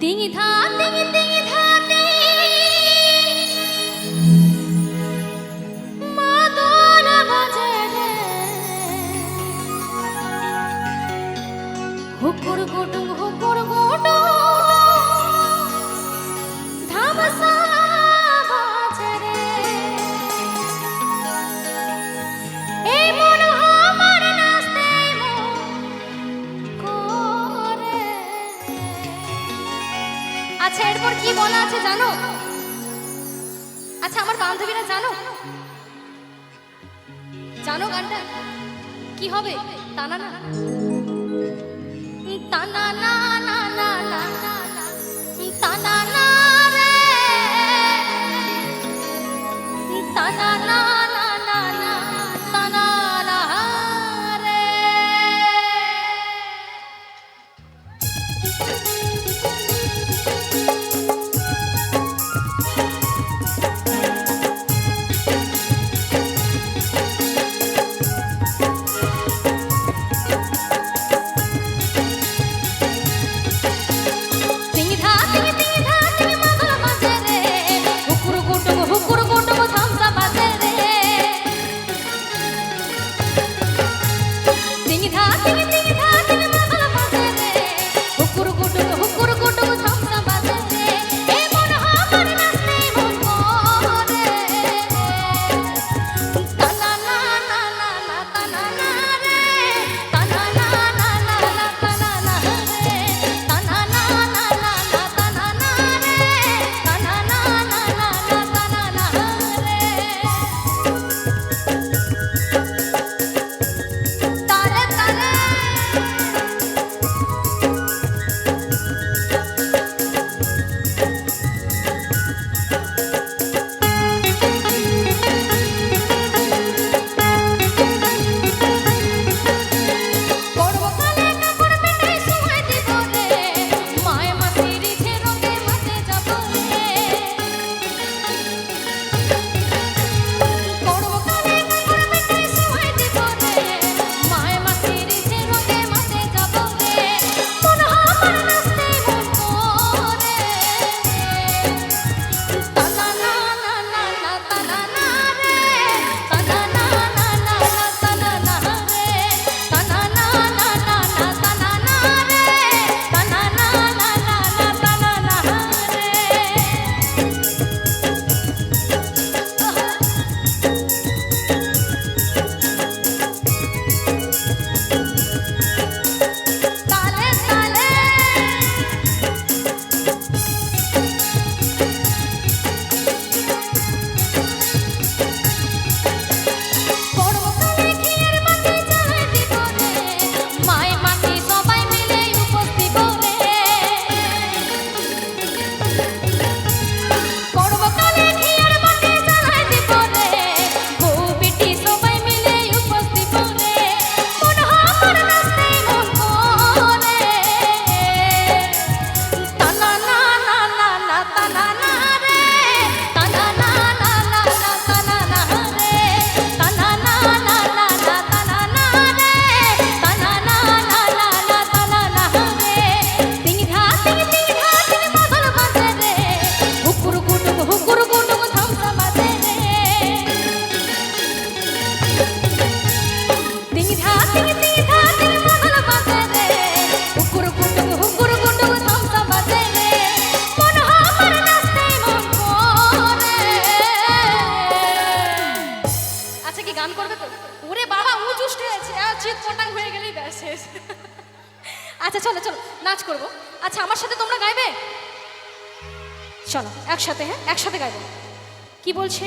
তিঙি ধা তিঙি তিঙি ধা হুকুর গোটুং হুকুর গোটুং আচ্ছা এরপর কি বলা আছে জানো? আচ্ছা আমার বান্ধবীরা জানো? জানো গানটা? কি হবে? তানা না। তানা না না না না তানা না রে। তানা না এই ব্যাস শেষ আচ্ছা চলো চলো, নাচ করব। আচ্ছা আমার সাথে তোমরা গাইবে? চলো, একসাথে হ্যাঁ? একসাথে গাইবে। কি বলছে?